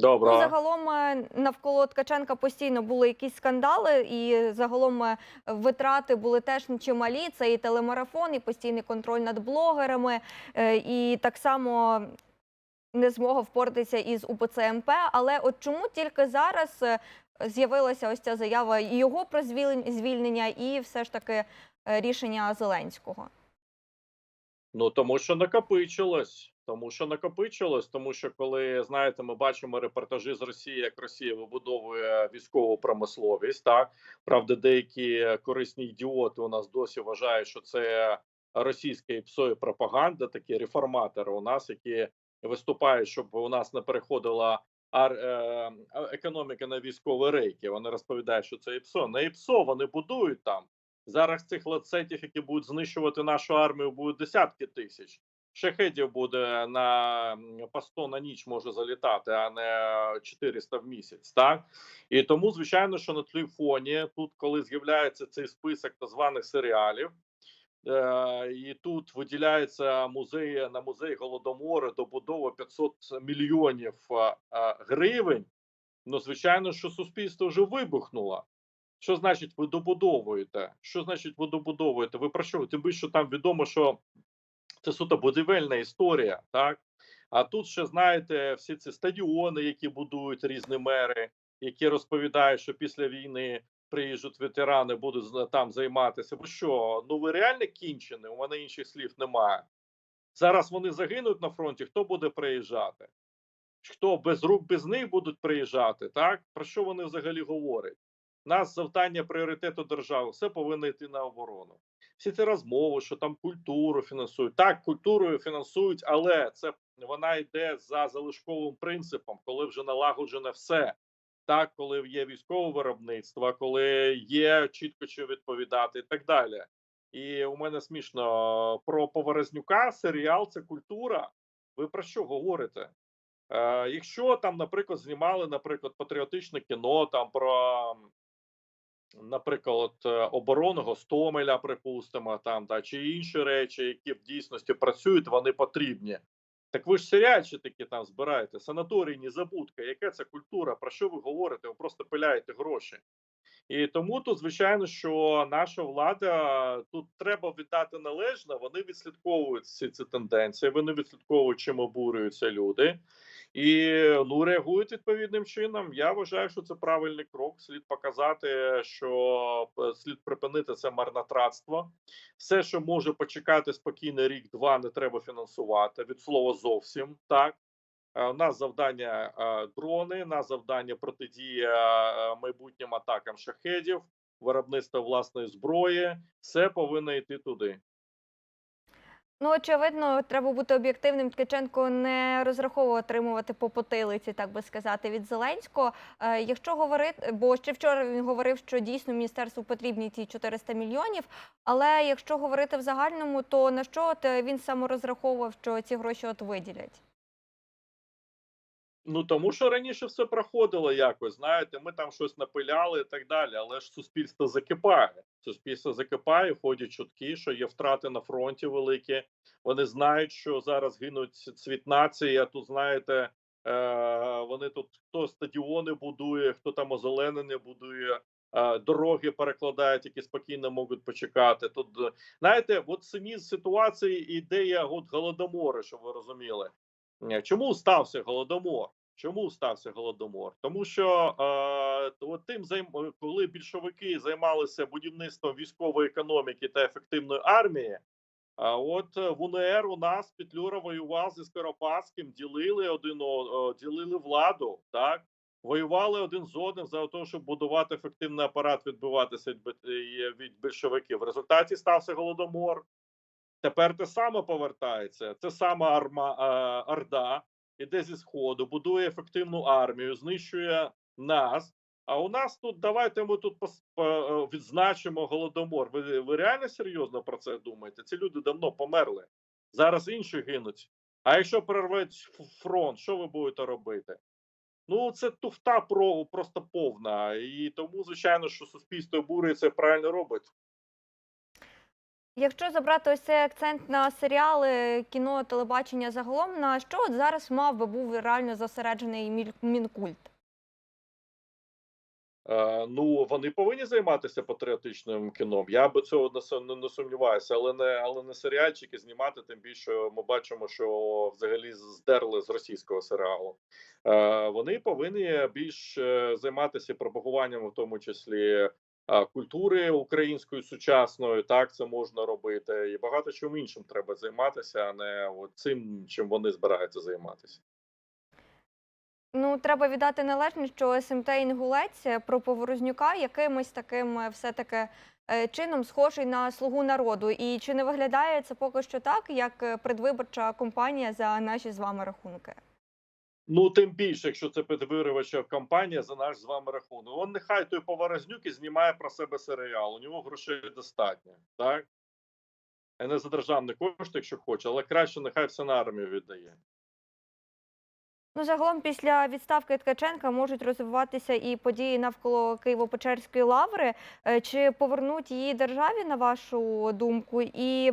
Добре. Ну, загалом е, навколо Ткаченка постійно були якісь скандали, і загалом е, витрати були теж чималі. Це і телемарафон, і постійний контроль над блогерами, е, і так само не змога впоратися із УПЦ МП. Але от чому тільки зараз з'явилася ось ця заява і його про звільнення, і все ж таки рішення Зеленського? Ну тому що накопичилось. Тому що накопичилось, тому що коли знаєте, ми бачимо репортажі з Росії, як Росія вибудовує військову промисловість. Так правда, деякі корисні ідіоти у нас досі вважають, що це російська і псої пропаганда, такі реформатори у нас, які виступають, щоб у нас не переходила ар, е, економіка на військові рейки. Вони розповідають, що це ІПСО. Не ІПСО, вони будують там. Зараз цих лацетів, які будуть знищувати нашу армію, будуть десятки тисяч. Шахедів буде на по 100 на ніч може залітати, а не 400 в місяць. Так і тому, звичайно, що на тлі фоні, тут, коли з'являється цей список так званих серіалів, е, і тут виділяється музей на музей голодомору добудова 500 мільйонів е, е, гривень. Ну, звичайно, що суспільство вже вибухнуло. Що значить ви добудовуєте? Що значить ви добудовуєте? Ви про що? Тим більше там відомо, що це суто будівельна історія, так? А тут ще знаєте, всі ці стадіони, які будують різні мери, які розповідають, що після війни приїжджуть ветерани, будуть там займатися. Ви що? Ну ви реально кінчені? У мене інших слів немає. Зараз вони загинуть на фронті. Хто буде приїжджати? Хто без рук без них будуть приїжджати? Так про що вони взагалі говорять? Нас завдання пріоритету держави все повинно йти на оборону. Всі ці розмови, що там культуру фінансують. Так, культурою фінансують, але це вона йде за залишковим принципом, коли вже налагоджене все. Так, коли є військове виробництво, коли є чітко що відповідати, і так далі. І у мене смішно про Поворознюка серіал це культура. Ви про що говорите? Е, якщо там, наприклад, знімали, наприклад, патріотичне кіно там про, наприклад, е, оборону Гостомеля, припустимо, там да, чи інші речі, які в дійсності працюють, вони потрібні. Так ви ж серіальчі такі там збираєте, санаторій, незабудка. Яка це культура? Про що ви говорите? Ви просто пиляєте гроші. І тому тут, звичайно, що наша влада тут треба віддати належне. Вони відслідковують всі ці тенденції, вони відслідковують, чим обурюються люди, і ну реагують відповідним чином. Я вважаю, що це правильний крок. Слід показати, що е, слід припинити це марнотратство. Все, що може почекати спокійно рік-два, не треба фінансувати. Від слова зовсім так. Е, У нас завдання е, дрони, нас завдання протидія майбутнім атакам шахедів, виробництво власної зброї. Все повинно йти туди. Ну, очевидно, треба бути об'єктивним. Ткаченко не розраховував отримувати по потилиці, так би сказати, від Зеленського. Е, якщо говорити, бо ще вчора він говорив, що дійсно міністерству потрібні ці 400 мільйонів. Але якщо говорити в загальному, то на що от е, він саме розраховував, що ці гроші от виділять? Ну тому що раніше все проходило якось. Знаєте, ми там щось напиляли і так далі. Але ж суспільство закипає. Суспільство закипає, ходять чутки, що є втрати на фронті великі. Вони знають, що зараз гинуть цвіт нації. А тут знаєте, е, вони тут хто стадіони будує, хто там озеленення будує. е, Дороги перекладають, які спокійно можуть почекати. Тут е, знаєте, от самі ситуації ідея от голодомору, щоб ви розуміли. Е, Чому стався голодомор? Чому стався голодомор? Тому що е, тим займ, коли більшовики займалися будівництвом військової економіки та ефективної армії. А от е, в УНР у нас Петлюра воював зі Скоропадським, ділили один о, ділили владу, так воювали один з одним за те, щоб будувати ефективний апарат, відбиватися від, е, більшовиків. В результаті стався голодомор. Тепер те саме повертається. Це сама арма е, Орда іде зі сходу, будує ефективну армію, знищує нас. А у нас тут давайте ми тут е, відзначимо голодомор. Ви, ви реально серйозно про це думаєте? Ці люди давно померли. Зараз інші гинуть. А якщо прорветь фронт, що ви будете робити? Ну, це туфта про просто повна. І тому, звичайно, що суспільство обурюється правильно робить. Якщо забрати ось цей акцент на серіали, кіно, телебачення загалом, на що от зараз мав би був реально зосереджений міль- мінкульт? Е, ну вони повинні займатися патріотичним кіном. Я би цього не, не, не сумніваюся, але не але не серіальчики знімати. Тим більше ми бачимо, що взагалі здерли з російського серіалу. Е, вони повинні більш е, займатися пропагуванням, в тому числі. Культури української сучасної, так це можна робити, і багато чим іншим треба займатися, а не цим, чим вони збираються займатися. Ну, треба віддати належність, що СМТ Інгулець про Поворознюка якимось таким е, все-таки е, чином схожий на слугу народу. І чи не виглядає це поки що так, як е, предвиборча кампанія за наші з вами рахунки? Ну, тим більше, якщо це підвирювача кампанія за наш з вами рахунок. Он нехай той Поворознюк і знімає про себе серіал. У нього грошей достатньо, так? А не за державний кошт, якщо хоче, але краще нехай все на армію віддає. Ну, загалом, після відставки Ткаченка можуть розвиватися і події навколо Києво-Печерської лаври. Е, Чи повернуть її державі, на вашу думку? І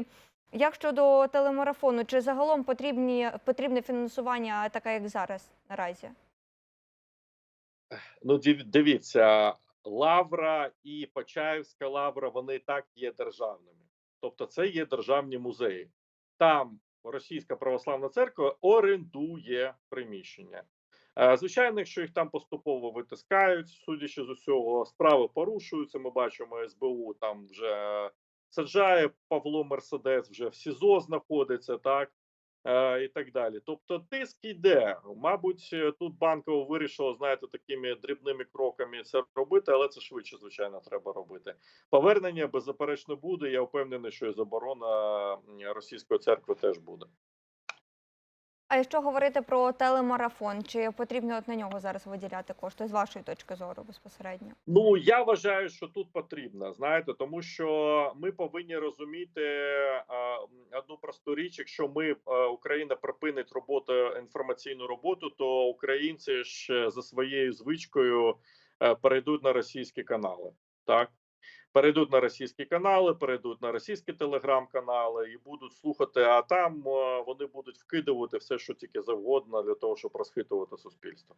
як щодо телемарафону, чи загалом потрібні, потрібне фінансування таке, як зараз наразі? Ну, див- дивіться, Лавра і Почаївська лавра, вони так є державними. Тобто, це є державні музеї. Там Російська православна церква орендує приміщення. Е, Звичайно, якщо їх там поступово витискають, судячи з усього, справи порушуються. Ми бачимо, СБУ там вже саджає Павло Мерседес, вже в СІЗО знаходиться, так е, і так далі. Тобто, тиск йде. Мабуть, е, тут банково вирішило, знаєте, такими дрібними кроками це робити, але це швидше, звичайно, треба робити. Повернення беззаперечно буде. Я впевнений, що і заборона російської церкви теж буде. А якщо говорити про телемарафон, чи потрібно от на нього зараз виділяти кошти з вашої точки зору безпосередньо? Ну я вважаю, що тут потрібно, знаєте, тому що ми повинні розуміти е, одну просту річ. Якщо ми е, Україна припинить роботу інформаційну роботу, то українці ж за своєю звичкою е, перейдуть на російські канали. Так перейдуть на російські канали, перейдуть на російські телеграм-канали і будуть слухати. А там е, вони будуть вкидувати все, що тільки завгодно, для того, щоб розхитувати суспільство.